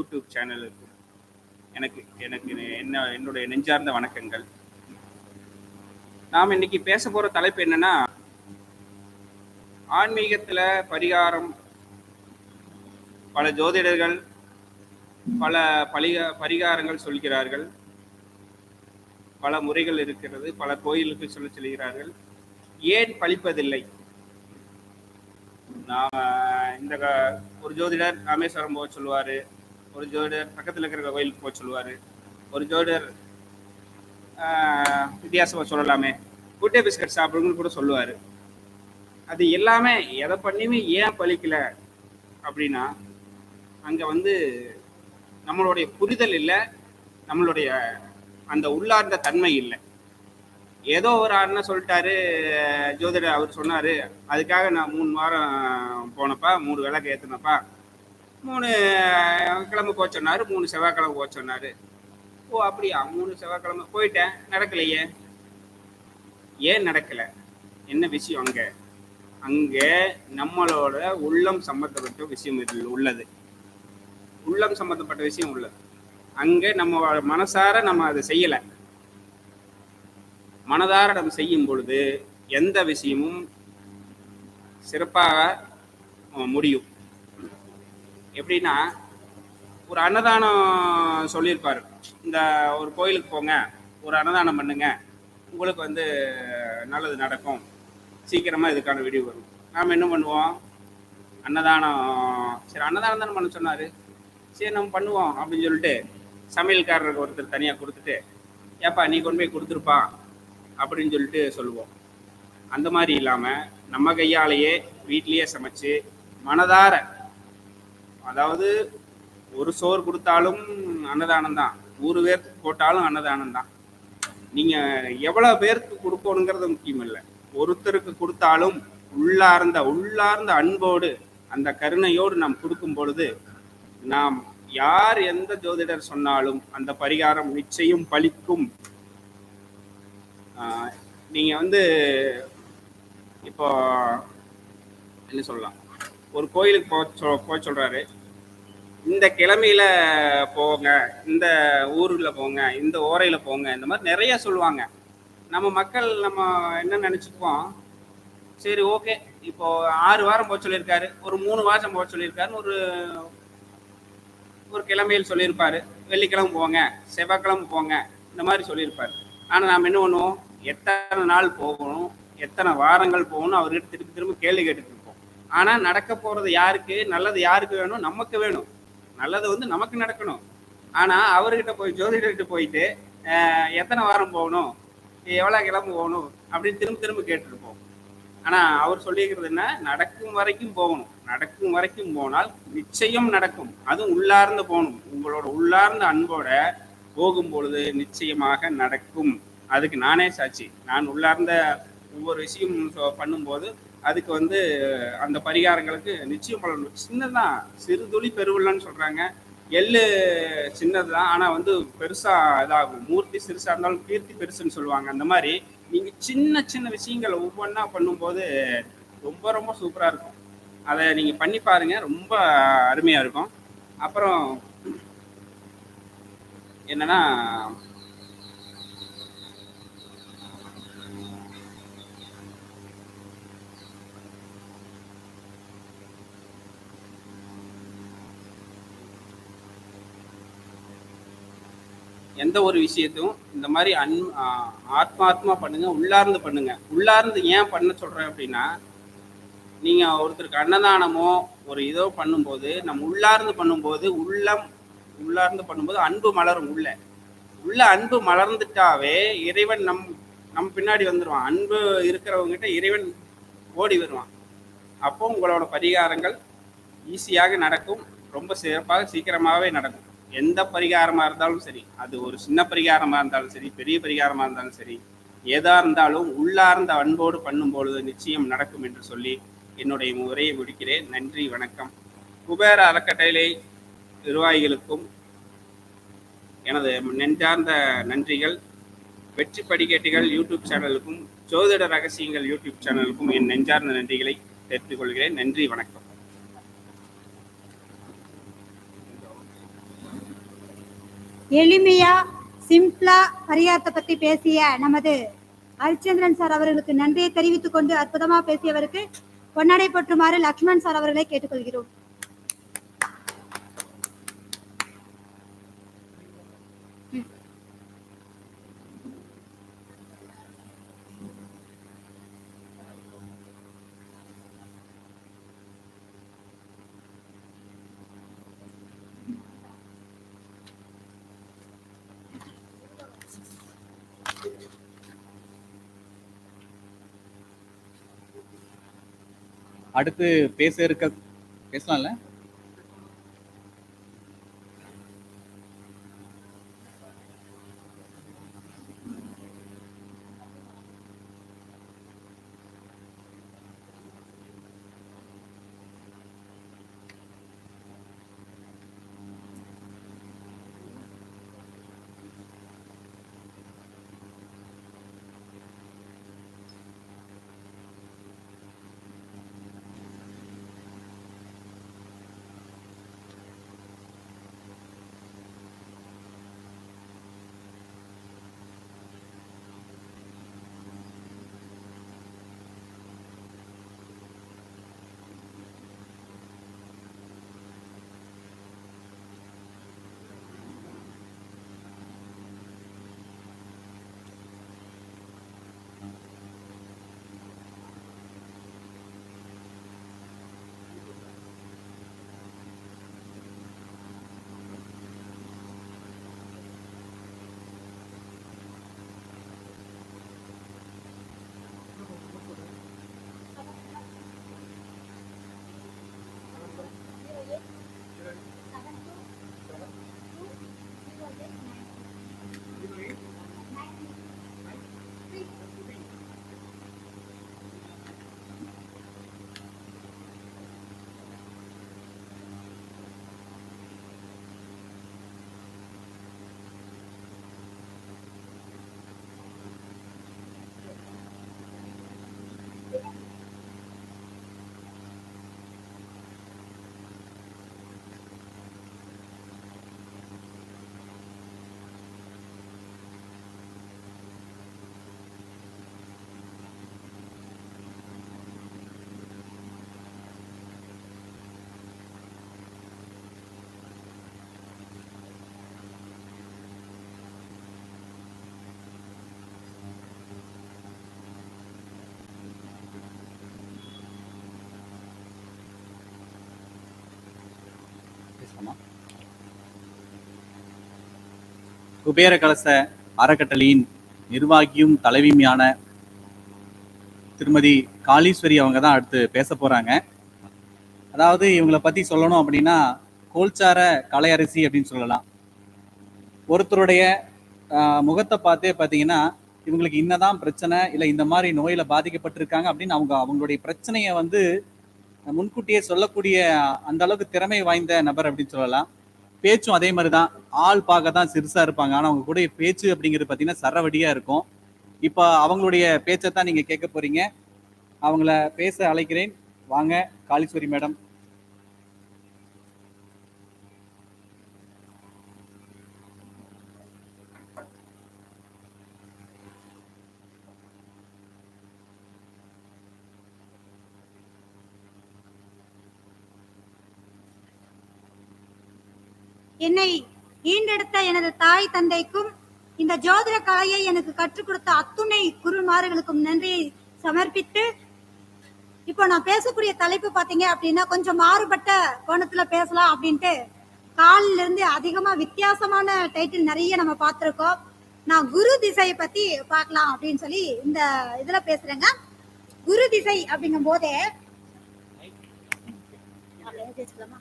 YouTube சேனலுக்கும் எனக்கு எனக்கு என்ன என்னுடைய நெஞ்சார்ந்த வணக்கங்கள். நாம் இன்னைக்கு பேச போற தலைப்பு என்னன்னா ஆன்மீகத்துல பரிகாரம். பல ஜோதிடர்கள் பல பலிக பரிகாரங்கள் சொல்கிறார்கள். பல முறைகள் இருக்கிறது பல கோயிலுக்கு சொல்ல சொல்கிறார்கள். ஏன் பழிப்பதில்லை? நாம இந்த ஒரு ஜோதிடர் ராமேஸ்வரம் போக சொல்லுவார். ஒரு ஜோதிடர் பக்கத்துல இருக்கிற கோயிலுக்கு போக சொல்லுவாரு. ஒரு ஜோதிடர் ஆஹ், சொல்லலாமே. குட்டே பிஸ்கட் சாப்பிடுங்கன்னு கூட சொல்லுவாரு. அது எல்லாமே எதை பண்ணியுமே ஏன் பழிக்கல அப்படின்னா அங்க வந்து நம்மளுடைய புரிதல் இல்லை நம்மளுடைய அந்த உள்ளார்ந்த தன்மை இல்லை. ஏதோ ஒரு அண்ணன் சொல்லிட்டாரு ஜோதிடர் அவர் சொன்னாரு அதுக்காக நான் மூணு வாரம் போனப்பா மூணு விளக்கு ஏத்துனப்பா மூணு கிழமை போக சொன்னார் மூணு செவ்வாய்க்கிழமை போக சொன்னார். ஓ அப்படியா? மூணு செவ்வாய்க்கிழமை போயிட்டேன். நடக்கலையே. ஏன் நடக்கல? என்ன விஷயம் அங்க? அங்கே நம்மளோட உள்ளம் சம்மந்தப்பட்ட விஷயம் இதில் உள்ளது. உள்ளம் சம்மந்தப்பட்ட விஷயம் உள்ளது. அங்கே நம்ம மனசார நம்ம அதை செய்யலை. மனதார நம்ம செய்யும் பொழுது எந்த விஷயமும் சிறப்பாக முடியும். எப்படின்னா ஒரு அன்னதானம் சொல்லியிருப்பார். இந்த ஒரு கோயிலுக்கு போங்க ஒரு அன்னதானம் பண்ணுங்க உங்களுக்கு வந்து நல்லது நடக்கும். சீக்கிரமாக இதுக்கான வீடியோ வரும். நாம் என்ன பண்ணுவோம்? அன்னதானம் சரி அன்னதானம் தானே பண்ண சொன்னார். சரி நம்ம பண்ணுவோம் அப்படின்னு சொல்லிட்டு சமையல்காரருக்கு ஒருத்தர் தனியாக கொடுத்துட்டு ஏப்பா நீ கொண்டு போய் கொடுத்துருப்பா அப்படின்னு சொல்லிட்டு சொல்லுவோம். அந்த மாதிரி இல்லாமல் நம்ம கையாலேயே வீட்லேயே சமைச்சு மனதார அதாவது ஒரு சோறு கொடுத்தாலும் அன்னதானம் தான். நூறு பேருக்கு போட்டாலும் அன்னதானம் தான். நீங்கள் எவ்வளோ பேருக்கு கொடுக்கணுங்கிறது முக்கியம் இல்லை. ஒருத்தருக்கு கொடுத்தாலும் உள்ளார்ந்த உள்ளார்ந்த அன்போடு அந்த கருணையோடு நாம் கொடுக்கும் பொழுது நாம் யார் எந்த ஜோதிடர் சொன்னாலும் அந்த பரிகாரம் நிச்சயம் பலிக்கும். ஆஹ் நீங்க வந்து இப்போ என்ன சொல்லலாம்? ஒரு கோயிலுக்கு போக சொ- போக சொல்கிறாரு இந்த கிழமையில போங்க இந்த ஊரில் போங்க இந்த ஓரையில் போங்க இந்த மாதிரி நிறைய சொல்லுவாங்க. நம்ம மக்கள் நம்ம என்ன நினச்சிப்போம்? சரி ஓகே. இப்போ ஆறு வாரம் போக சொல்லியிருக்காரு. ஒரு மூணு வாரம் போக சொல்லியிருக்காருன்னு ஒரு ஒரு கிழமையில் சொல்லியிருப்பாரு. வெள்ளிக்கிழமை போங்க செவ்வாய்க்கிழமை போங்க இந்த மாதிரி சொல்லியிருப்பார். ஆனால் நாம் என்ன பண்ணுவோம்? எத்தனை நாள் போகணும்? எத்தனை வாரங்கள் போகணும் அவர்கிட்ட திருப்பி திரும்ப கேள்வி கேட்டுக்கணும் ஆனால் நடக்க போகிறது யாருக்கு? நல்லது யாருக்கு வேணும்? நமக்கு வேணும். நல்லது வந்து நமக்கு நடக்கணும். ஆனால் அவர்கிட்ட போய் ஜோதிடர்கிட்ட போயிட்டு எத்தனை வாரம் போகணும்? எவ்வளோ கிளம்பு போகணும்? அப்படின்னு திரும்ப திரும்ப கேட்டுருப்போம். ஆனால் அவர் சொல்லியிருக்கிறது என்ன? நடக்கும் வரைக்கும் போகணும். நடக்கும் வரைக்கும் போனால் நிச்சயம் நடக்கும். அதுவும் உள்ளார்ந்து போகணும். உங்களோட உள்ளார்ந்த அன்போட போகும் பொழுது நிச்சயமாக நடக்கும். அதுக்கு நானே சாட்சி. நான் உள்ளார்ந்த ஒவ்வொரு விஷயம் பண்ணும்போது அதுக்கு வந்து அந்த பரிகாரங்களுக்கு நிச்சயம் பலன் சின்னதான் சிறு துளி பெருவில்லன்னு சொல்றாங்க. எள்ளு சின்னது தான் ஆனால் வந்து பெருசா இதாகும். மூர்த்தி சிறுசா இருந்தாலும் கீர்த்தி பெருசுன்னு சொல்லுவாங்க. அந்த மாதிரி நீங்க சின்ன சின்ன விஷயங்களை ஒவ்வொன்றா பண்ணும்போது ரொம்ப ரொம்ப சூப்பராக இருக்கும். அதை நீங்க பண்ணி பாருங்க. ரொம்ப அருமையா இருக்கும். அப்புறம் என்னன்னா எந்த ஒரு விஷயத்தையும் இந்த மாதிரி அன் ஆத்மாத்மா பண்ணுங்க உள்ளார்ந்து பண்ணுங்க. உள்ளார்ந்து ஏன் பண்ண சொல்றேன் அப்படின்னா நீங்க ஒருத்தருக்கு அன்னதானமோ ஒரு இதோ பண்ணும்போது நம்ம உள்ளார்ந்து பண்ணும்போது உள்ளம் உள்ளார்ந்து பண்ணும்போது அன்பு மலரும் உள்ள. உள்ள அன்பு மலர்ந்துட்டாவே இறைவன் நம் நம் பின்னாடி வந்துடுவான் அன்பு இருக்கிறவங்க இறைவன் ஓடி வருவான். அப்போ உங்களோட பரிகாரங்கள் ஈஸியாக நடக்கும். ரொம்ப சிறப்பாக சீக்கிரமாகவே நடக்கும். எந்த பரிகாரமாக இருந்தாலும் சரி அது ஒரு சின்ன பரிகாரமாக இருந்தாலும் சரி பெரிய பரிகாரமாக இருந்தாலும் சரி எதா இருந்தாலும் உள்ளார்ந்த அன்போடு பண்ணும்பொழுது நிச்சயம் நடக்கும் என்று சொல்லி என்னுடைய உரையை முடிக்கிறேன். நன்றி வணக்கம். குபேர அறக்கட்டளை நிர்வாகிகளுக்கும் எனது நெஞ்சார்ந்த நன்றிகள். வெற்றி படிக்கட்டுகள் யூடியூப் சேனலுக்கும் ஜோதிட ரகசியங்கள் யூடியூப் சேனலுக்கும் என் நெஞ்சார்ந்த நன்றிகளை தெரிவித்துக் கொள்கிறேன். நன்றி வணக்கம். எளிமையா சிம்பிளா பரிகாரத்தை பத்தி பேசிய நமது ஹரிச்சந்திரன் சார் அவர்களுக்கு நன்றியை தெரிவித்துக் கொண்டு அற்புதமா பேசியவருக்கு பொன்னடை போற்றுமாறு லக்ஷ்மண் சார் அவர்களை கேட்டுக்கொள்கிறோம். அடுத்து பேச இருக்க பேசலாம்ல? பேசலாமா குபேர கலச அறக்கட்டளையின் நிர்வாகியும் தலைவியுமான திருமதி காளீஸ்வரி அவங்க தான் அடுத்து பேச போறாங்க. அதாவது இவங்களை பத்தி சொல்லணும் அப்படின்னா கோல்சார கலையரசி அப்படின்னு சொல்லலாம். ஒருத்தருடைய முகத்தை பார்த்தே பார்த்தீங்கன்னா இவங்களுக்கு இன்னதான் பிரச்சனை இல்லை இந்த மாதிரி நோயில பாதிக்கப்பட்டிருக்காங்க அப்படின்னு அவங்க அவங்களுடைய பிரச்சனையை வந்து முன்கூட்டியே சொல்லக்கூடிய அந்த அளவுக்கு திறமை வாய்ந்த நபர் அப்படின்னு சொல்லலாம். பேச்சும் அதே மாதிரி தான் ஆள் பார்க்க தான் சிறுசாக இருப்பாங்க. ஆனால் அவங்க கூட பேச்சு அப்படிங்கிறது பார்த்தீங்கன்னா சரவடியாக இருக்கும். இப்போ அவங்களுடைய பேச்சை தான் நீங்கள் கேட்க போகிறீங்க அவங்கள பேச அழைக்கிறேன். வாங்க காளீஸ்வரி மேடம். என்னை ஈண்டெடுத்த எனது தாய் தந்தைக்கும் இந்த ஜோதிட கலையை எனக்கு கற்றுக் கொடுத்த அத்துணை குருமார்களுக்கும் நன்றியை சமர்ப்பித்து இப்போ நான் பேசக்கூடிய தலைப்பு பாத்தீங்க அப்படின்னா கொஞ்சம் மாறுபட்ட கோணத்துல பேசலாம் அப்படின்ட்டு காலில இருந்து அதிகமா வித்தியாசமான டைட்டில் நிறைய நம்ம பார்த்திருக்கோம். நான் குரு திசையை பத்தி பார்க்கலாம் அப்படின்னு சொல்லி இந்த இதுல பேசுறேங்க. குரு திசை அப்படிங்கும் போதே பேசலாமா எழுதி வச்சுக்கலாமா?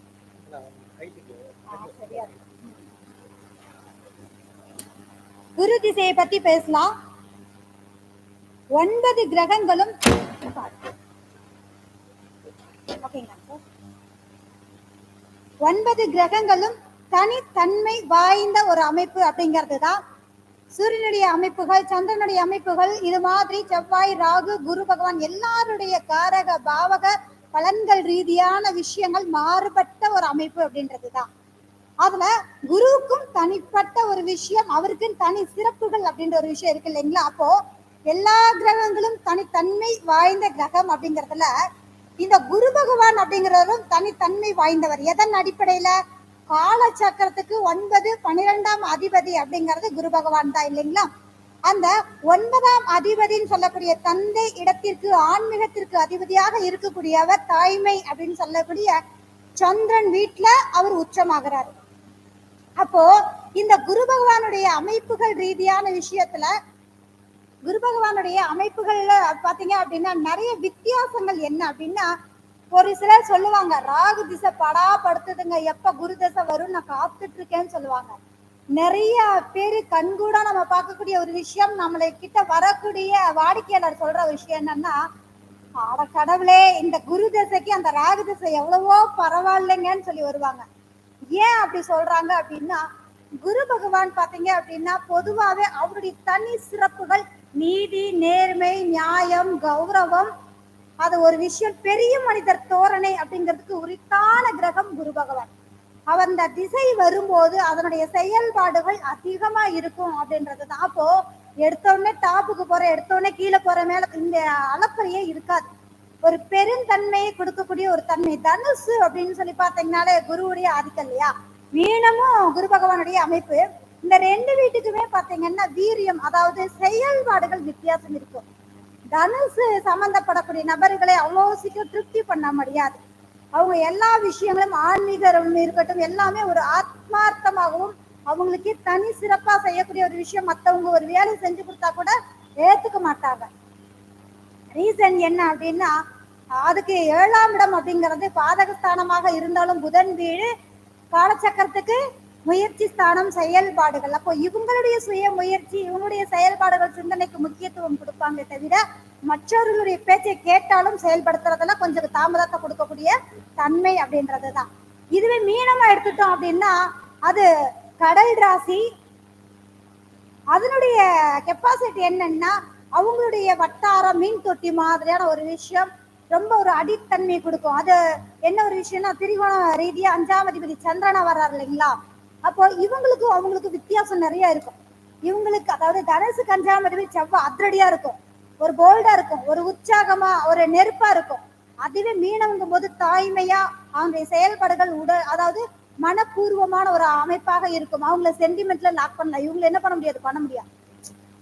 ஆ, சரியா இருக்கு. குரு திசையை பத்தி பேசலாம். ஒன்பது கிரகங்களும் ஒன்பது கிரகங்களும் தனித்தன்மை வாய்ந்த ஒரு அமைப்பு அப்படிங்கிறது தான் சூரியனுடைய அமைப்புகள் சந்திரனுடைய அமைப்புகள் இது மாதிரி செவ்வாய் ராகு குரு பகவான் எல்லாருடைய காரக பாவக பலன்கள் ரீதியான விஷயங்கள் மாறுபட்ட ஒரு அமைப்பு அப்படின்றது தான். அதுல குருவுக்கும் தனிப்பட்ட ஒரு விஷயம் அவருக்கு தனி சிறப்புகள் அப்படின்ற ஒரு விஷயம் இருக்கு இல்லைங்களா? அப்போ எல்லா கிரகங்களும் தனித்தன்மை வாய்ந்த கிரகம் அப்படிங்கறதுல இந்த குரு பகவான் அப்படிங்கிறவரும் தனித்தன்மை வாய்ந்தவர். எதன் அடிப்படையில? கால சக்கரத்துக்கு ஒன்பது பன்னிரெண்டாம் அதிபதி அப்படிங்கிறது குரு பகவான் தான் இல்லைங்களா? அந்த ஒன்பதாம் அதிபதின்னு சொல்லக்கூடிய தந்தை இடத்திற்கு ஆன்மீகத்திற்கு அதிபதியாக இருக்கக்கூடியவர் தாய்மை அப்படின்னு சொல்லக்கூடிய சந்திரன் வீட்டுல அவர் உச்சமாகிறாரு. அப்போ இந்த குரு பகவானுடைய அமைப்புகள் ரீதியான விஷயத்துல குரு பகவானுடைய அமைப்புகள்ல பாத்தீங்க அப்படின்னா நிறைய வித்தியாசங்கள் என்ன அப்படின்னா ஒரு சிலர் சொல்லுவாங்க ராகு திசை படா படுத்துதுங்க எப்ப குரு தசை வரும் நான் காத்துட்டு இருக்கேன்னு சொல்லுவாங்க. நிறைய பேரு கண்கூட நம்ம பார்க்கக்கூடிய ஒரு விஷயம் நம்மளை கிட்ட வரக்கூடிய வாடிக்கையாளர் சொல்ற விஷயம் என்னன்னா அட கடவுளே இந்த குரு தசைக்கு அந்த ராகு தசை எவ்வளவோ பரவாயில்லைங்கன்னு சொல்லி வருவாங்க. ஏன் அப்படி சொல்றாங்க அப்படின்னா குரு பகவான் பாத்தீங்க அப்படின்னா பொதுவாவே அவருடைய தனி சிறப்புகள் நீதி நேர்மை நியாயம் கௌரவம் அது ஒரு விஷயம் பெரிய மனிதர் தோரணை அப்படிங்கிறதுக்கு உரித்தான கிரகம் குரு பகவான். அவர் அந்த திசை வரும்போது அதனுடைய செயல்பாடுகள் அதிகமா இருக்கும் அப்படின்றது தான் அப்போ எடுத்தோடனே டாப்புக்கு போற எடுத்தோடனே கீழே போற மேல இந்த அளப்பறையே இருக்காது. ஒரு பெருந்தன்மையை கொடுக்கக்கூடிய ஒரு தன்மை. தனுசு அப்படின்னு சொல்லி பார்த்தீங்கன்னாலே குருவுடைய ஆதிக்கம் இல்லையா? மீனமும் குரு பகவானுடைய அமைப்பு. இந்த ரெண்டு வீட்டுக்குமே பார்த்தீங்கன்னா வீரியம் அதாவது செயல்பாடுகள் வித்தியாசம் இருக்கும். தனுசு சம்பந்தப்படக்கூடிய நபர்களை அவ்வளோ சீக்கிரம் திருப்தி பண்ண முடியாது. அவங்க எல்லா விஷயங்களும் ஆன்மீகம் இருக்கட்டும் எல்லாமே ஒரு ஆத்மார்த்தமாகவும் அவங்களுக்கே தனி சிறப்பாக செய்யக்கூடிய ஒரு விஷயம். மற்றவங்க ஒரு வேலை செஞ்சு கொடுத்தா கூட ஏற்றுக்க மாட்டாங்க. ரீசன் என்ன அப்படின்னா அதுக்கு ஏழாம் இடம் அப்படிங்கிறது பாதகஸ்தானமாக இருந்தாலும் புதன் வீடு காலச்சக்கரத்துக்கு முயற்சி ஸ்தானம் செயல்பாடுகள். அப்போ இவங்களுடைய சுய முயற்சி இவங்களுடைய செயல்பாடுகள் சிந்தனைக்கு முக்கியத்துவம் கொடுப்பாங்க தவிர மற்றவர்களுடைய பேச்சை கேட்டாலும் செயல்படுத்துறதுல கொஞ்சம் தாமதத்தை கொடுக்கக்கூடிய தன்மை அப்படின்றது தான் இதுவே மீனமா எடுத்துட்டோம் அப்படின்னா அது கடல் ராசி. அதனுடைய கெப்பாசிட்டி என்னன்னா அவங்களுடைய வட்டாரம் மீன் தொட்டி மாதிரியான ஒரு விஷயம் ரொம்ப ஒரு அடித்தன்மை கொடுக்கும். அது என்ன ஒரு விஷயம்னா திரிகோண ரீதியா அஞ்சாம் அதிபதி சந்திரனா வர்றாரு இல்லைங்களா? அப்போ இவங்களுக்கும் அவங்களுக்கு வித்தியாசம் நிறைய இருக்கும். இவங்களுக்கு அதாவது தனுசுக்கு அஞ்சாம் அதிபதி செவ்வாய் அதிரடியா இருக்கும். ஒரு போல்டா இருக்கும். ஒரு உற்சாகமா ஒரு நெருப்பா இருக்கும். அதுவே மீனவங்கும் போது தாய்மையா அவங்களுடைய செயல்பாடுகள் உடல் அதாவது மனப்பூர்வமான ஒரு அமைப்பாக இருக்கும். அவங்கள சென்டிமெண்ட்ல லாக் பண்ணலாம். இவங்களை என்ன பண்ண முடியாது? பண்ண முடியாது.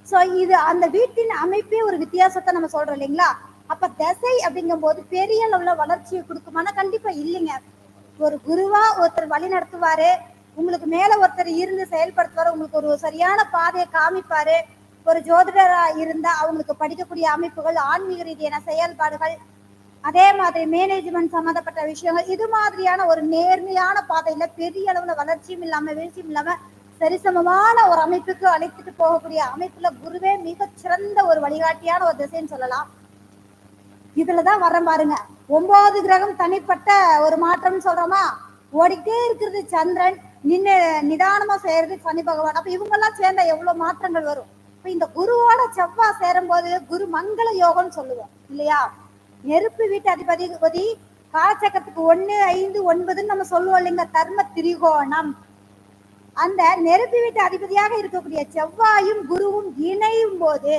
ஸோ இது அந்த வீட்டின் அமைப்பே ஒரு வித்தியாசத்தை நம்ம சொல்றோம் இல்லைங்களா? அப்ப தசை அப்படிங்கும் போது பெரிய அளவுல வளர்ச்சியை கொடுக்குமானா கண்டிப்பா இல்லைங்க. ஒரு குருவா ஒருத்தர் வழி நடத்துவாரு. உங்களுக்கு மேல ஒருத்தர் இருந்து செயல்படுத்துவாரு. உங்களுக்கு ஒரு சரியான பாதையை காமிப்பாரு. ஒரு ஜோதிடரா இருந்தா அவங்களுக்கு படிக்கக்கூடிய அமைப்புகள் ஆன்மீக ரீதியான செயல்பாடுகள் அதே மாதிரி மேனேஜ்மெண்ட் சம்மந்தப்பட்ட விஷயங்கள் இது மாதிரியான ஒரு நேர்மையான பாதையில பெரிய அளவுல வளர்ச்சியும் இல்லாம வீழ்ச்சியும் இல்லாம சரிசமமான ஒரு அமைப்புக்கு அழைத்துட்டு போகக்கூடிய அமைப்புல குருவே மிகச் சிறந்த ஒரு வழிகாட்டியான ஒரு திசைன்னு சொல்லலாம். இதுலதான் வர பாருங்க. ஒன்பதாவது கிரகம் தனிப்பட்ட ஒரு மாற்றம்னு சொல்றோமா? ஓடிக்கிட்டே இருக்கிறது சந்திரன். நின்று நிதானமா செய்யறது சனி பகவான். அப்ப இவங்க எல்லாம் சேர்ந்தா எவ்வளவு மாற்றங்கள் வரும்? இப்ப இந்த குருவோட செவ்வாய் சேரும்போது குரு மங்கள யோகம்னு சொல்லுவோம். இல்லையா? நெருப்பு வீட்டு அதிபதி காலச்சக்கரத்துக்கு ஒன்னு ஐந்து ஒன்பதுன்னு நம்ம சொல்லுவோம் இல்லைங்க. தர்ம திரிகோணம். அந்த நெருப்பு வீட்டு அதிபதியாக இருக்கக்கூடிய செவ்வாயும் குருவும் இணையும் போது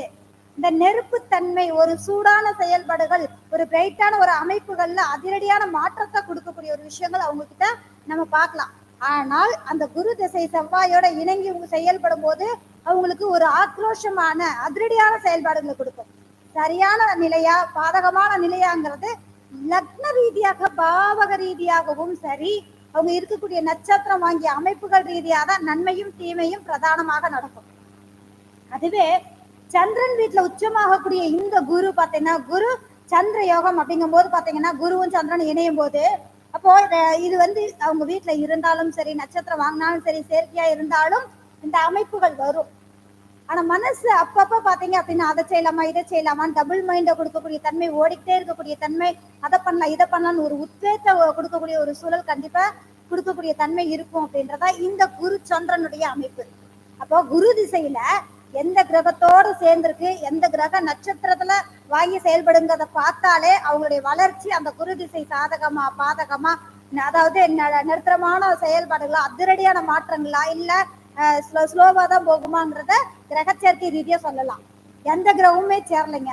இந்த நெருப்புத்தன்மை ஒரு சூடான செயல்பாடுகள் ஒரு பிரைட்டான ஒரு அமைப்புகள்ல அதிரடியான மாற்றத்தை கொடுக்கக்கூடிய ஒரு விஷயங்கள் அவங்க கிட்ட நம்ம பார்க்கலாம். ஆனால் அந்த குரு திசை செவ்வாயோட இணங்கி இவங்க செயல்படும் போது அவங்களுக்கு ஒரு ஆக்ரோஷமான அதிரடியான செயல்பாடுகளை கொடுக்கும். சரியான நிலையா பாதகமான நிலையாங்கிறது லக்ன ரீதியாக பாவக ரீதியாகவும் சரி அவங்க இருக்கக்கூடிய நட்சத்திரம் வாங்கிய அமைப்புகள் ரீதியாக தான் நன்மையும் தீமையும் பிரதானமாக நடக்கும். அதுவே சந்திரன் வீட்டுல உச்சமாகக்கூடிய இந்த குரு பாத்தீங்கன்னா குரு சந்திர யோகம் அப்படிங்கும் போது பாத்தீங்கன்னா குருவும் சந்திரன் இணையும் போது அப்போ இது வந்து அவங்க வீட்டுல இருந்தாலும் சரி நட்சத்திரம் வாங்கினாலும் சரி செயற்கையா இருந்தாலும் இந்த அமைப்புகள் வரும். ஆனா மனசு அப்பப்ப பாத்தீங்க அப்படின்னா அதை செய்யலாமா இதை செய்யலாமா டபுள் மைண்ட கொடுக்கக்கூடிய தன்மை ஓடிக்கிட்டே இருக்கக்கூடிய தன்மை அதை பண்ணலாம் இதை பண்ணலாம்னு ஒரு உத்வேகத்தை கொடுக்கக்கூடிய ஒரு சூழல் கண்டிப்பா கொடுக்கக்கூடிய தன்மை இருக்கும் அப்படின்றதா இந்த குரு சந்திரனுடைய அமைப்பு. அப்போ குரு திசையில எந்த கிரகத்தோட சேர்ந்திருக்கு எந்த கிரக நட்சத்திரத்துல வாங்கி செயல்படுங்கிறத பார்த்தாலே அவங்களுடைய வளர்ச்சி அந்த குரு திசை சாதகமா பாதகமா அதாவது ந- செயல்பாடுகளா அதிரடியான மாற்றங்களா இல்ல ஸ்லோ ஸ்லோவா தான் போகுமாங்கிறத கிரகச்சேர்க்கை ரீதியா சொல்லலாம். எந்த கிரகமுமே சேரலைங்க.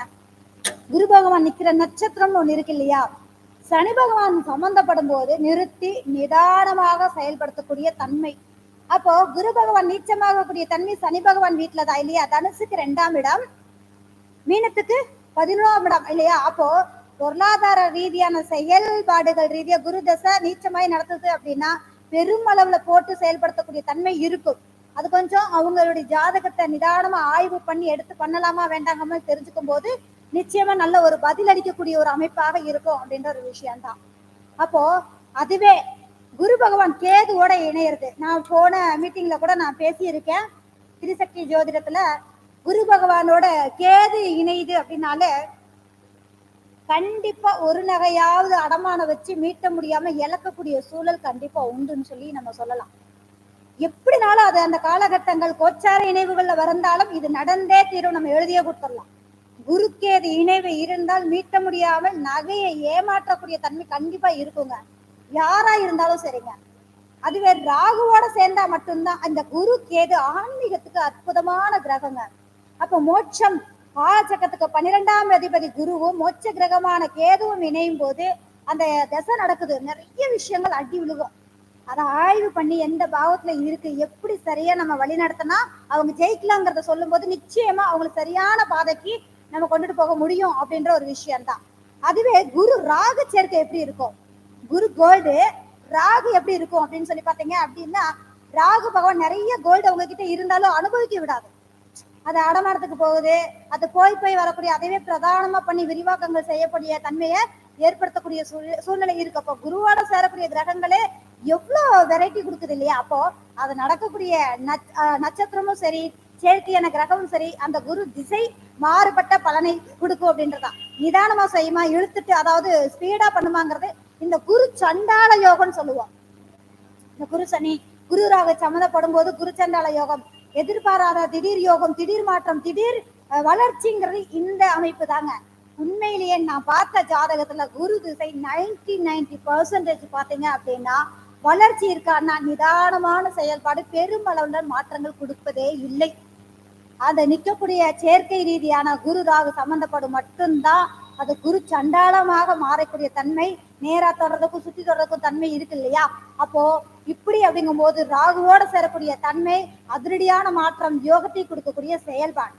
குரு பகவான் நிக்கிற நட்சத்திரம்னு ஒண்ணு இருக்கு இல்லையா? சனி பகவான் சம்பந்தப்படும் போது நிறுத்தி நிதானமாக செயல்படுத்தக்கூடிய தன்மை. அப்போ குரு பகவான் நீச்சமாகக்கூடிய தன்மை சனி பகவான் வீட்டுல தான் இல்லையா? தனுசுக்கு ரெண்டாம் இடம் மீனத்துக்கு பதினோராம் இடம் இல்லையா? அப்போ பொருளாதார ரீதியான செயல்பாடுகள் ரீதியா குரு தசை நீச்சமாய் நடத்துது அப்படின்னா பெருமளவுல போட்டு செயல்படுத்தக்கூடிய தன்மை இருக்கும். அது கொஞ்சம் அவங்களுடைய ஜாதகத்தை நிதானமா ஆய்வு பண்ணி எடுத்து பண்ணலாமா வேண்டாங்கம்மா தெரிஞ்சுக்கும் போது நிச்சயமா நல்ல ஒரு பதில் அளிக்கக்கூடிய ஒரு அமைப்பாக இருக்கும் அப்படின்ற ஒரு விஷயம்தான். அப்போ அதுவே குரு பகவான் கேதுவோட இணையிறது. நான் போன மீட்டிங்ல கூட நான் பேசியிருக்கேன். திரிசக்தி ஜோதிடத்துல குரு பகவானோட கேது இணையுது அப்படின்னாலே கண்டிப்பா ஒரு நகையாவது அடமான வச்சு மீட்ட முடியாம இழக்கக்கூடிய சூழல் கண்டிப்பா உண்டுன்னு சொல்லி நம்ம சொல்லலாம். எப்படினாலும் அது அந்த காலகட்டங்கள் கோச்சார இணைவுகள்ல வந்தாலும் இது நடந்தே தீரும். நம்ம எழுதியே கொடுத்துடலாம். குருக்கேது இணைவு இருந்தால் மீட்ட முடியாமல் நகையை ஏமாற்றக்கூடிய தன்மை கண்டிப்பா இருக்குங்க. யாரா இருந்தாலும் சரிங்க. அதுவே ராகுவோட சேர்ந்தா மட்டும்தான் அந்த குரு கேது ஆன்மீகத்துக்கு அற்புதமான கிரகங்க. அப்ப மோட்சம் பாலச்சக்கரத்துக்கு பன்னிரெண்டாம் அதிபதி குருவும் மோட்ச கிரகமான கேதுவும் இணையும் போது அந்த தசை நடக்குது. நிறைய விஷயங்கள் அடி விழுகும். அதை ஆய்வு பண்ணி எந்த பாவத்துல இருக்கு எப்படி சரியா நம்ம வழி நடத்தினா அவங்க ஜெயிக்கலாங்கிறத சொல்லும் போது நிச்சயமா அவங்களுக்கு சரியான பாதைக்கு நம்ம கொண்டுட்டு போக முடியும் அப்படின்ற ஒரு விஷயம்தான். அதுவே குரு ராகு சேர்க்கை எப்படி இருக்கும்? குரு கோல்டு ராகு எப்படி இருக்கும் அப்படின்னு சொல்லி பாத்தீங்க அப்படின்னா ராகு பகவான் நிறைய கோல்டு அவங்க கிட்ட இருந்தாலும் அனுபவிக்க விடாது. அது அடமானத்துக்கு போகுது அது போய் போய் வரக்கூடிய அதைவே பிரதானமா பண்ணி விரிவாக்கங்கள் செய்யக்கூடிய தன்மையை ஏற்படுத்தக்கூடிய சூழ்- சூழ்நிலை இருக்கு. அப்போ குருவோட சேரக்கூடிய கிரகங்களே எவ்வளவு வெரைட்டி கொடுக்குது இல்லையா? அப்போ அது நடக்கக்கூடிய நட்ச- நட்சத்திரமும் சரி செயற்கையான கிரகமும் சரி அந்த குரு திசை மாறுபட்ட பலனை கொடுக்கும் அப்படின்றதான் நிதானமா செய்யுமா இழுத்துட்டு அதாவது ஸ்பீடா பண்ணுமாங்கிறது இந்த குரு சண்டால யோகம்னு சொல்லுவோம். இந்த குரு சனி குரு ராக சம்மந்தப்படும் போது குரு சண்டால யோகம் எதிர்பாராத திடீர் யோகம் திடீர் மாற்றம் திடீர் வளர்ச்சிங்கிறது இந்த அமைப்பு தாங்க. உண்மையிலேயே நான் பார்த்த ஜாதகத்துல குரு திசை நைன்டி நைன்டி பர்சன்டேஜ் பாத்தீங்க அப்படின்னா வளர்ச்சி இருக்கான்னா நிதானமான செயல்பாடு பெருமளவுல மாற்றங்கள் கொடுப்பதே இல்லை. அந்த நிற்கக்கூடிய செயற்கை ரீதியான குரு ராகு சம்பந்தப்படும் மட்டும்தான் அது குரு சண்டாளமாக மாறக்கூடிய தன்மை நேரா தொடர்றதுக்கும் சுத்தி தொடர்றதுக்கும் தன்மை இருக்கு இல்லையா? அப்போ இப்படி அப்படிங்கும் போது ராகுவோட சேரக்கூடிய தன்மை அதிரடியான மாற்றம் யோகத்தை கொடுக்கக்கூடிய செயல்பாடு.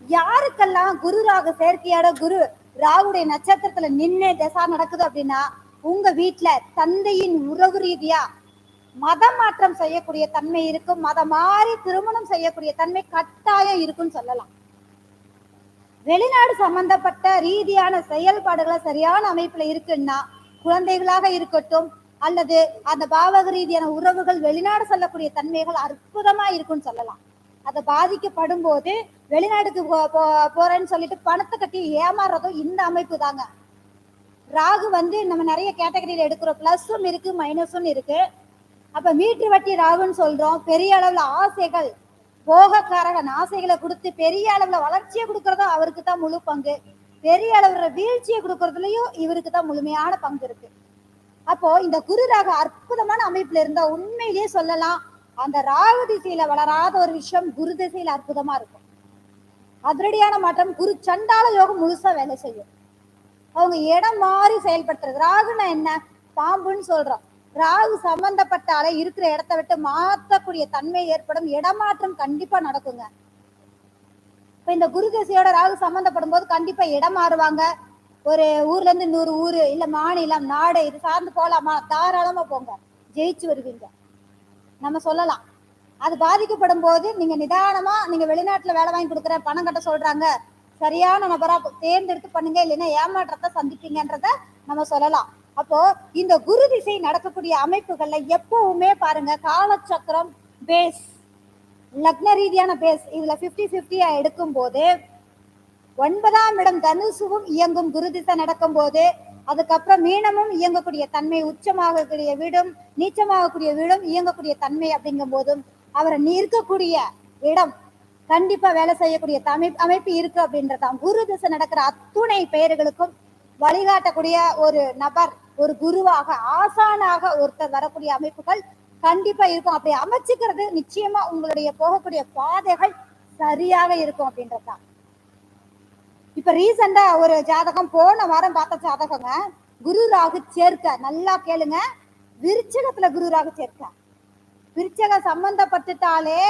யாருக்கெல்லாம் குரு ராகு செயற்கையோட குரு ராகுடைய நட்சத்திரத்துல நின்று தசா நடக்குது அப்படின்னா உங்க வீட்டுல தந்தையின் உறவு ரீதியா மதம் மாற்றம் செய்யக்கூடிய தன்மை இருக்கும் மதம் மாறி திருமணம் செய்யக்கூடிய தன்மை கட்டாயம் இருக்குன்னு சொல்லலாம். வெளிநாடு சம்பந்தப்பட்ட ரீதியான செயல்பாடுகளை சரியான அமைப்புல இருக்குன்னா குழந்தைகளாக இருக்கட்டும் அல்லது அந்த பாவக ரீதியான உறவுகள் வெளிநாடு செல்லக்கூடிய தன்மைகள் அற்புதமா இருக்குன்னு சொல்லலாம். அதை பாதிக்கப்படும் போது வெளிநாட்டுக்கு போ- போறேன்னு சொல்லிட்டு பணத்தை கட்டி ஏமாறுறதும் இந்த அமைப்பு தாங்க. ராகு வந்து நம்ம நிறைய கேட்டகரியில் எடுக்கிறோம். ப்ளஸ்ஸும் இருக்குது மைனஸும் இருக்குது அப்போ மீட்டு வட்டி ராகுன்னு சொல்கிறோம் பெரிய அளவில் ஆசைகள் போகக்காரகன் ஆசைகளை கொடுத்து பெரிய அளவில் வளர்ச்சியை கொடுக்கறதும் அவருக்கு தான் முழு பங்கு. பெரிய அளவில் வீழ்ச்சியை கொடுக்குறதுலையும் இவருக்கு தான் முழுமையான பங்கு இருக்கு. அப்போ இந்த குரு ராக அற்புதமான அமைப்புல இருந்தா உண்மையிலேயே சொல்லலாம். அந்த ராகு திசையில வளராத ஒரு விஷயம் குரு திசையில அற்புதமா இருக்கும். அதிரடியான மாற்றம் குரு சண்டால யோகம் முழுசா வேலை செய்யும். அவங்க இடம் மாறி செயல்படுத்துறது. ராகுனா என்ன? பாம்புன்னு சொல்றோம் ராகு சம்பந்தப்பட்டாலே இருக்கிற இடத்த விட்டு மாற்றக்கூடிய தன்மை ஏற்படும். இடமாற்றம் கண்டிப்பா நடக்குங்க. இப்ப இந்த குருகசியோட ராகு சம்பந்தப்படும் போது கண்டிப்பா இடம் மாறுவாங்க. ஒரு ஊர்ல இருந்து இன்னொரு ஊரு இல்ல மாநிலம் நாடு இது சார்ந்து போலாமா? தாராளமா போங்க. ஜெயிச்சு வருவீங்க. நம்ம சொல்லலாம். அது பாதிக்கப்படும் போது நீங்க நிதானமா நீங்க வெளிநாட்டுல வேலை வாங்கி கொடுக்குற பணம் கட்ட சொல்றாங்க. சரியான நபரா தேர்ந்தெடுத்து பண்ணுங்க இல்லைன்னா ஏமாற்றத்தை சந்திப்பீங்கன்றத நம்ம சொல்லலாம். அப்போ இந்த குரு திசை நடக்கக்கூடிய அமைப்புகள்ல எப்பவுமே பாருங்க காலச்சக்கரம் பேஸ் லக்ன ரீதியான பேஸ் இதுல 50 50 எடுக்கும் போது ஒன்பதாம் இடம் தனுசுவும் இயங்கும் குரு திசை நடக்கும் போது அதுக்கப்புறம் மீனமும் இயங்கக்கூடிய தன்மை உச்சமாகக்கூடிய வீடும் நீச்சமாகக்கூடிய வீடும் இயங்கக்கூடிய தன்மை அப்படிங்கும் போதும் அவரை நிற்கக்கூடிய இருக்கக்கூடிய இடம் கண்டிப்பா வேலை செய்யக்கூடிய தமை அமைப்பு இருக்கு அப்படின்றதான் குரு திசை நடக்கிற அத்துணை பெயர்களுக்கும் வழிகாட்டக்கூடிய ஒரு நபர் ஒரு குருவாக ஆசானாக ஒருத்தர் வரக்கூடிய அமைப்புகள் கண்டிப்பா இருக்கும். அப்படி அமைச்சுக்கிறது நிச்சயமா உங்களுடைய போகக்கூடிய பாதைகள் சரியாக இருக்கும் அப்படின்றதுதான் இப்ப ரீசெண்டா ஒரு ஜாதகம் போன வாரம் பார்த்த ஜாதகங்க குரு ராகு சேர்க்க. நல்லா கேளுங்க. விருச்சகத்துல குரு ராகு சேர்க்க. விருச்சகம் சம்பந்தப்பட்டுட்டாலே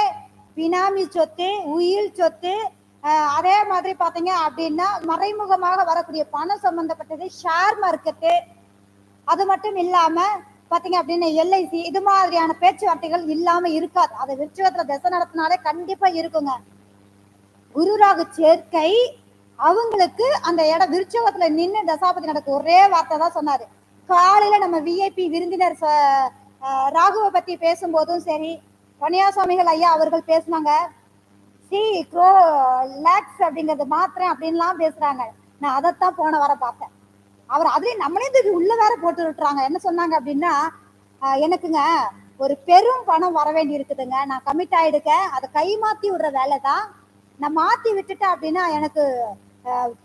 பினாமி சொத்து உயில் சொத்து அதே மாதிரி பார்த்தீங்க அப்படின்னா மறைமுகமாக வரக்கூடிய பணம் சம்பந்தப்பட்டது ஷேர் மார்க்கெட்டு அது மட்டும் இல்லாமல் பார்த்தீங்க அப்படின்னா எல்ஐசி இது மாதிரியான பேச்சுவார்த்தைகள் இல்லாமல் இருக்காது. அதை விருச்சகத்தில் திசை நடத்தினாலே கண்டிப்பாக இருக்குங்க. குருராகு சேர்க்கை அவங்களுக்கு அந்த இடம் விருச்சகத்துல நின்று தசாபதி நடக்க ஒரே வார்த்தை தான் சொன்னாரு. காலையில நம்ம விஐபி விருந்தினர் ச- ராகுவை பத்தி பேசும்போதும் சரி கன்னியாசுவாமிகள் ஐயா அவர்கள் பேசுனாங்க. சி க்ரோ லேக்ஸ் அப்படிங்கிறது மாத்திரம் அப்படின்லாம் பேசுறாங்க. நான் அதைத்தான் போன வர பார்த்தேன். அவர் அதுலயும் நம்மளே இது உள்ள வேற போட்டு விட்டுறாங்க. என்ன சொன்னாங்க அப்படின்னா எனக்குங்க ஒரு பெரும் பணம் வர வேண்டி இருக்குதுங்க நான் கமிட் ஆயிடுக்கேன். அதை கை மாத்தி விடுற வேலை தான். நான் மாத்தி விட்டுட்டேன் அப்படின்னா எனக்கு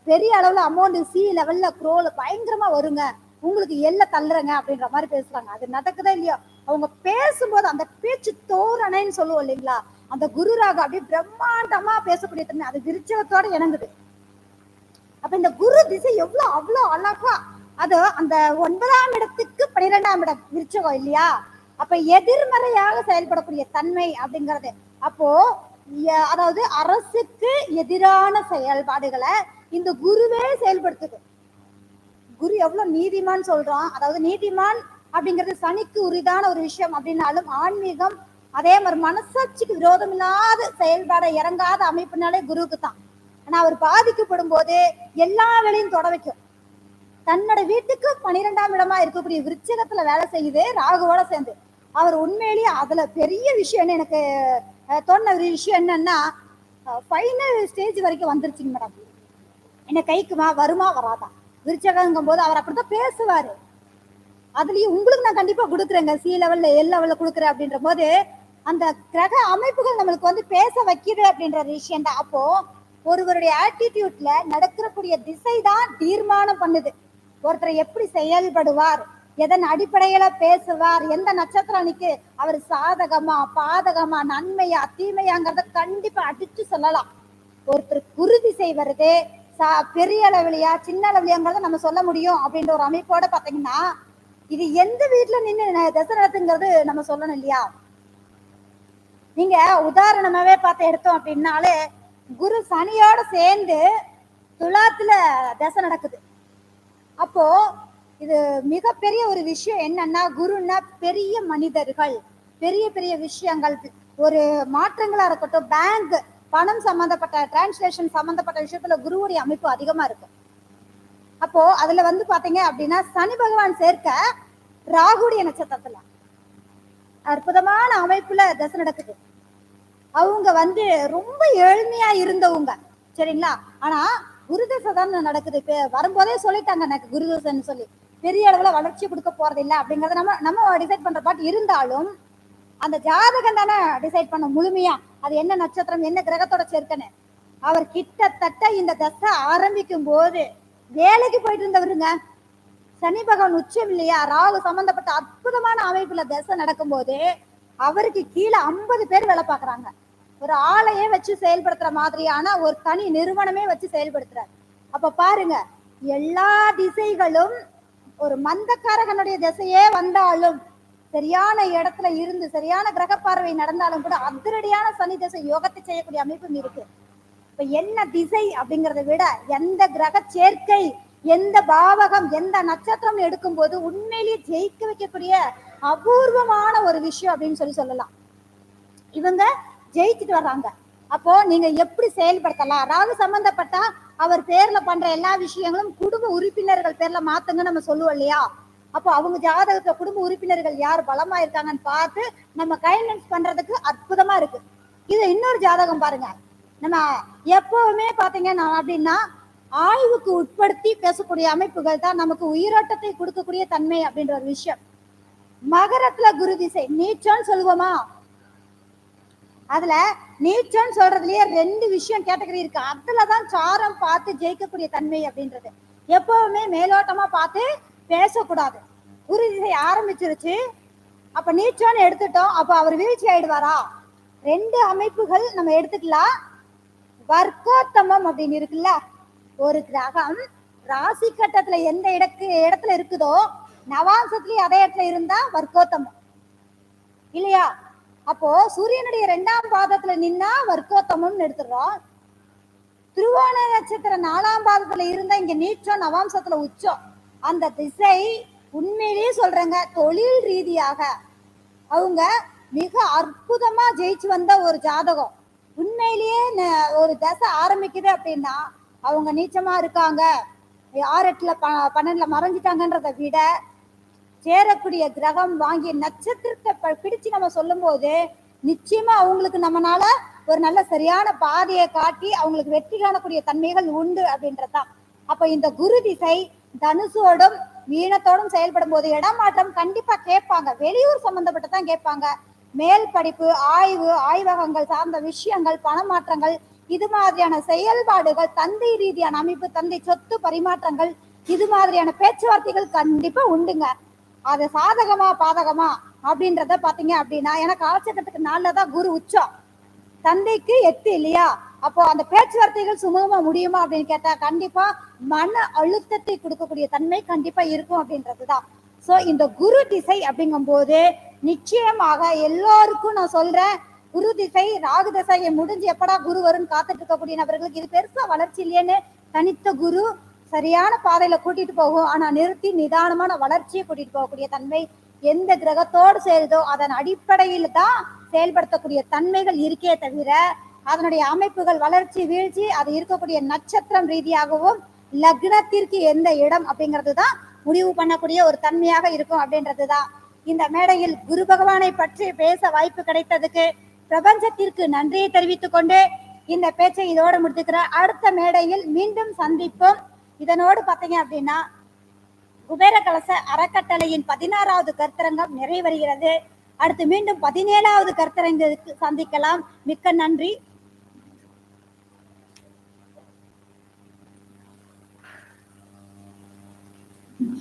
பெரிய அளவுல அமௌண்ட் சி லெவல்ல குரோல பயங்கரமா வருங்க. உங்களுக்கு எல்ல தள்ளுறங்க அப்படின்ற மாதிரி பேசுறாங்க. அது நடக்குதா இல்லையோ? அவங்க பேசும்போது அந்த பேச்சு தோரணைன்னு சொல்லுவோம் இல்லைங்களா? அந்த குரு ராகம் அப்படியே பிரம்மாண்டமா பேசக்கூடிய தன்மை அது விருச்சகத்தோட இணங்குது. அப்ப இந்த குரு திசை எவ்வளவு அவ்வளவு அழகா அது அந்த ஒன்பதாம் இடத்துக்கு பன்னிரெண்டாம் இடம் விருச்சகம் இல்லையா? அப்ப எதிர்மறையாக செயல்படக்கூடிய தன்மை அப்படிங்கிறது. அப்போ அதாவது அரசுக்கு எதிரான செயல்பாடுகளை இந்த குருவே செயல்படுத்துது. குரு எவ்வளவு நீதிமான் சொல்றான். அதாவது நீதிமான் அப்படிங்கிறது சனிக்கு உரிதான ஒரு விஷயம் அப்படின்னாலும் ஆன்மீகம் அதே மாதிரி மனசாட்சிக்கு விரோதம் இல்லாத செயல்பாட இறங்காத அமைப்புனாலே குருவுக்கு தான். ஆனா அவர் பாதிக்கப்படும் போது எல்லா வேலையும் தொட வைக்கும். தன்னோட வீட்டுக்கு பனிரெண்டாம் இடமா இருக்கக்கூடிய விருச்சகத்துல வேலை செய்யுது ராகுவோட சேர்ந்து. அவர் உண்மையிலேயே அதுல பெரிய விஷயம் என்ன எனக்கு தோணுன ஒரு விஷயம் என்னன்னா ஃபைனல் ஸ்டேஜ் வரைக்கும் வந்துருச்சுங்க மேடம் என்ன கைக்குமா வருமா வராதா? விருச்சகங்கும் போது அவர் அப்படித்தான் பேசுவாரு. அதுலயும் உங்களுக்கு நான் கண்டிப்பா கொடுக்குறேங்க. சி லெவல்ல எல் லெவல்ல கொடுக்குறேன் அப்படின்ற போது அந்த கிரக அமைப்புகள் நம்மளுக்கு வந்து பேச வைக்குது அப்படின்ற விஷயம் தான். அப்போ ஒருவருடைய ஆட்டிடியூட்ல நடக்கிறக்கூடிய திசை தான் தீர்மானம் பண்ணுது. ஒருத்தர் எப்படி செயல்படுவார் எதன் அடிப்படையில பேசுவார் எந்த நட்சத்திரம் நிக்கு அவர் சாதகமா பாதகமா நன்மையா தீமையாங்கிறத கண்டிப்பா அடிச்சு சொல்லலாம். ஒருத்தர் குருதி செய்வது சா- பெரிய அளவுலையா சின்ன அளவுலையாங்கிறத நம்ம சொல்ல முடியும் அப்படின்ற ஒரு அமைப்போட பாத்தீங்கன்னா இது எந்த வீட்டுல நின்று தசை நடத்துங்கிறது நம்ம சொல்லணும் இல்லையா? நீங்க உதாரணமாவே பார்த்து எடுத்தோம் அப்படின்னாலே குரு சனியோட சேர்ந்து துலாத்துல தசை நடக்குது. அப்போ இது மிகப்பெரிய ஒரு விஷயம் என்னன்னா குருன்னா பெரிய மனிதர்கள். பெரிய பெரிய விஷயங்கள். ஒரு மாற்றங்களா இருக்கட்டும் பேங்க் பணம் சம்பந்தப்பட்ட டிரான்ஸ்லேஷன் சம்பந்தப்பட்ட விஷயத்துல குருவுடைய அமைப்பு அதிகமா இருக்கு. அப்போ அதுல வந்து பாத்தீங்க அப்படின்னா சனி பகவான் சேர்க்க ராகுடைய நட்சத்திரத்துல அற்புதமான அமைப்புல தசை நடக்குது. அவங்க வந்து ரொம்ப ஏழ்மையா இருந்தவங்க. சரிங்களா? ஆனா குருதசை தான் நடக்குது. இப்ப வரும்போதே சொல்லிட்டாங்க எனக்கு குருதசைன்னு சொல்லி. பெரிய அளவுல வளர்ச்சி கொடுக்க போறது இல்லை அப்படிங்கறத நம்ம நம்ம டிசைட் பண்ற பாட்டு இருந்தாலும் அந்த ஜாதகம் தானே டிசைட் பண்ண முழுமையா அது என்ன நட்சத்திரம் என்ன கிரகத்தோட சேர்க்கணும் அவர் கிட்டத்தட்ட இந்த தசை ஆரம்பிக்கும் போது வேலைக்கு போயிட்டு இருந்தவருங்க சனி பகவான் உச்சம் இல்லையா? ராகு சம்பந்தப்பட்ட அற்புதமான அமைப்புல தசை நடக்கும்போது அவருக்கு கீழே ஐம்பது பேர் வேலை பார்க்குறாங்க. ஒரு ஆளையே வச்சு செயல்படுத்துற மாதிரியான ஒரு தனி நிறுவனமே வச்சு செயல்படுத்துறாரு. அப்ப பாருங்க எல்லா திசைகளும் ஒரு மந்தக்காரகனுடைய திசையே வந்தாலும் சரியான இடத்துல இருந்து சரியான கிரக பார்வை நடந்தாலும் கூட அதிரடியான சனி திசை யோகத்தை செய்யக்கூடிய அமைப்பும் இருக்கு. இப்ப என்ன திசை அப்படிங்கறத விட எந்த கிரக சேர்க்கை எந்த பாவகம் எந்த நட்சத்திரம் எடுக்கும்போது உண்மையிலேயே ஜெயிக்க வைக்கக்கூடிய அபூர்வமான ஒரு விஷயம் அப்படின்னு சொல்லி சொல்லலாம். இவங்க ஜெயிச்சுட்டு வர்றாங்க. அப்போ நீங்க எப்படி செயல்படுத்தலாம்? ராகு சம்பந்தப்பட்டா அவர் பேர்ல பண்ற எல்லா விஷயங்களும் குடும்ப உறுப்பினர்கள் பேர்ல மாத்துங்க நம்ம சொல்லுவோம் இல்லையா? அப்போ அவங்க ஜாதகத்துல குடும்ப உறுப்பினர்கள் யார் பலமா இருக்காங்கன்னு பார்த்து நம்ம கைண்டன்ஸ் பண்றதுக்கு அற்புதமா இருக்கு. இது இன்னொரு ஜாதகம் பாருங்க. நம்ம எப்பவுமே பாத்தீங்கன்னா அப்படின்னா ஆய்வுக்கு உட்படுத்தி பேசக்கூடிய அமைப்புகள் தான் நமக்கு உயிரோட்டத்தை கொடுக்கக்கூடிய தன்மை அப்படின்ற ஒரு விஷயம். மகரத்துல குரு திசை நீச்சம்னு சொல்லுவோமா? அதுல நீச்சம்னு சொல்றதுலயே ரெண்டு விஷயம் கேட்டகரி இருக்கு. அதுலதான் சாரம் பார்த்து ஜெயிக்கக்கூடிய தன்மை அப்படின்றது. எப்பவுமே மேலோட்டமா பார்த்து பேசக்கூடாது. குரு திசை ஆரம்பிச்சிருச்சு. அப்ப நீச்சோன்னு எடுத்துட்டோம். அப்ப அவர் வீழ்ச்சி ஆயிடுவாரா? ரெண்டு அமைப்புகள் நம்ம எடுத்துக்கலாம். வர்க்கோத்தமம் அப்படின்னு இருக்குல்ல? ஒரு கிரகம் ராசி கட்டத்துல எந்த இடக்கு இடத்துல இருக்குதோ நவாம்சத்துலயும் அதே இடத்துல இருந்தா வர்க்கோத்தமம். இல்லையா? அப்போ சூரியனுடைய இரண்டாம் பாதத்துல நின்னா வர்க்கோத்தமம்னு எடுத்துடுறோம். திருவோண நட்சத்திரம் நாலாம் பாதத்துல இருந்தா இங்க நீச்சம் நவாம்சத்துல உச்சம். அந்த திசை உண்மையிலேயே சொல்றேங்க தொழில் ரீதியாக. அவங்க மிக அற்புதமா ஜெயிச்சு வந்த ஒரு ஜாதகம். உண்மையிலேயே ஒரு தசை ஆரம்பிக்குது அப்படின்னா அவங்க நீச்சமா இருக்காங்க. ஆறு எட்டுல ப பன்னெண்டுல மறைஞ்சிட்டாங்கன்றதை விட சேரக்கூடிய கிரகம் வாங்கிய நட்சத்திரத்தை ப- பிடிச்சு நம்ம சொல்லும்போது நிச்சயமா அவங்களுக்கு நம்மனால ஒரு நல்ல சரியான பாதையை காட்டி அவங்களுக்கு வெற்றி காணக்கூடிய தன்மைகள் உண்டு அப்படின்றதான் அப்ப இந்த குரு திசை தனுசோடும் மீனத்தோடும் செயல்படும் போது இடமாற்றம் கண்டிப்பா கேட்பாங்க. வெளியூர் சம்பந்தப்பட்டதான் கேட்பாங்க. மேல் படிப்பு ஆய்வு ஆய்வகங்கள் சார்ந்த விஷயங்கள் பணமாற்றங்கள் இது மாதிரியான செயல்பாடுகள் தந்தை ரீதியான அமைப்பு தந்தை சொத்து பரிமாற்றங்கள் இது மாதிரியான பேச்சுவார்த்தைகள் கண்டிப்பா உண்டுங்க. அது சாதகமா பாதகமா அப்படின்றத பாத்தீங்க அப்படின்னா ஏன்னா காலச்சக்கரத்துக்கு நாளில்தான் தான் குரு உச்சம். தந்தைக்கு எத்து இல்லையா? அப்போ அந்த பேச்சுவார்த்தைகள் சுமூகமா முடியுமா அப்படின்னு கேட்டா கண்டிப்பா மன அழுத்தத்தை கொடுக்கக்கூடிய தன்மை கண்டிப்பா இருக்கும் அப்படின்றதுதான். ஸோ இந்த குரு திசை அப்படிங்கும்போது நிச்சயமாக எல்லாருக்கும் நான் சொல்றேன் குரு திசை ராகு திசையை முடிஞ்சு எப்படா குரு வரும்னு காத்துட்டு இருக்கக்கூடிய நபர்களுக்கு இது பெருசா வளர்ச்சி இல்லையேன்னு தனித்த குரு சரியான பாதையில கூட்டிட்டு போகும். ஆனா நிறுத்தி நிதானமான வளர்ச்சியை கூட்டிட்டு போகக்கூடிய தன்மை எந்த கிரகத்தோடு சேருதோ அதன் அடிப்படையில் தான் செயல்படுத்தக்கூடிய தன்மைகள் இருக்கே தவிர அதனுடைய அமைப்புகள் வளர்ச்சி வீழ்ச்சி அது இருக்கக்கூடிய நட்சத்திரம் ரீதியாகவும் லக்னத்திற்கு எந்த இடம் அப்படிங்கிறது தான் முடிவு பண்ணக்கூடிய ஒரு தன்மையாக இருக்கும் அப்படின்றது தான் இந்த மேடையில் குரு பகவானை பற்றி பேச வாய்ப்பு கிடைத்ததுக்கு பிரபஞ்சத்திற்கு நன்றியை தெரிவித்துக் கொண்டு இந்த பேச்சை இதோடு முடித்துக்கிறேன். அடுத்த மேடையில் மீண்டும் சந்திப்போம். இதனோடு பார்த்தீங்க அப்படின்னா குபேர கலச அறக்கட்டளையின் பதினாறாவது கருத்தரங்கம் நிறைவருகிறது அடுத்து மீண்டும் பதினேழாவது கருத்தரங்கத்துக்கு சந்திக்கலாம். மிக்க நன்றி.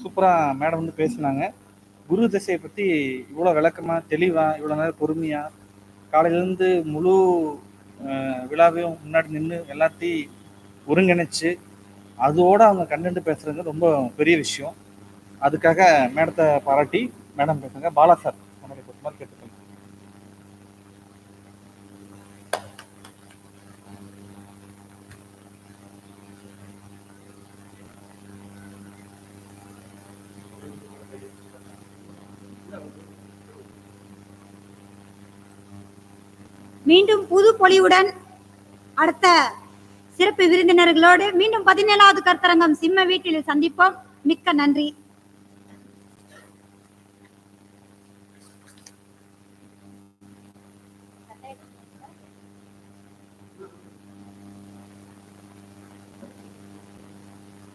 சூப்பராக மேடம் வந்து பேசினாங்க. குரு திசையை பற்றி இவ்வளோ விளக்கமாக தெளிவாக இவ்வளோ நேரம் பொறுமையாக காலையிலேருந்து முழு விழாவையும் முன்னாடி நின்று எல்லாத்தையும் ஒருங்கிணைச்சு அதோடு அவங்க கண்டுட்டு பேசுகிறது ரொம்ப பெரிய விஷயம். அதுக்காக மேடத்தை பாராட்டி மேடம் பேசுங்க. பாலா சார் முன்னாடி பேசுற மாதிரி மீண்டும் புது பொலிவுடன் அடுத்த சிறப்பு விருந்தினர்களோடு மீண்டும் பதினேழாவது கருத்தரங்கம் சிம்ம வீட்டில் சந்திப்போம். மிக்க நன்றி.